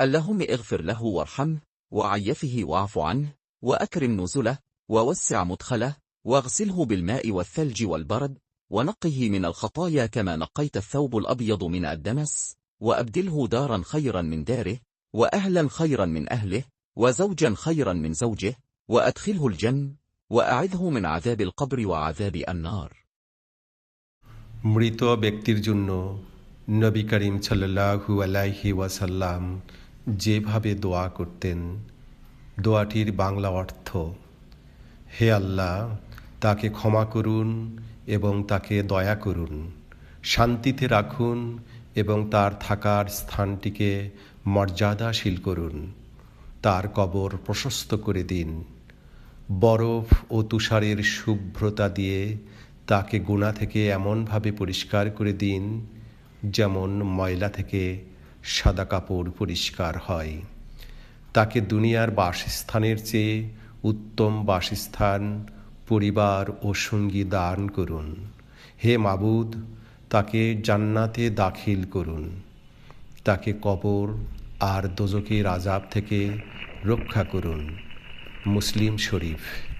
اللهم اغفر له وارحمه وعيفه واعف عنه وأكرم نزله ووسع مدخله واغسله بالماء والثلج والبرد ونقه من الخطايا كما نقيت الثوب الأبيض من الدنس وأبدله دارا خيرا من داره وأهلا خيرا من أهله وزوجا خيرا من زوجه وأدخله الجن وأعذه من عذاب القبر وعذاب النار মৃত ব্যক্তির জন্য নবী করিম সাল্লাহু আলাইহি ওয়াসাল্লাম যেভাবে দোয়া করতেন, দোয়াটির বাংলা অর্থ, হে আল্লাহ, তাকে ক্ষমা করুন এবং তাকে দয়া করুন, শান্তিতে রাখুন এবং তার থাকার স্থানটিকে মর্যাদাশীল করুন, তার কবর প্রশস্ত করে দিন। বরফ ও তুষারের শুভ্রতা দিয়ে তাকে গুণা থেকে এমনভাবে পরিষ্কার করে দিন, যেমন ময়লা থেকে সাদা কাপড় পরিষ্কার হয়। তাকে দুনিয়ার বাসস্থানের চেয়ে উত্তম বাসস্থান, পরিবার ও সঙ্গী দান করুন। হে মাবুদ, তাকে জান্নাতে দাখিল করুন। তাকে কবর আর দোজকের আজাব থেকে রক্ষা করুন। মুসলিম শরীফ।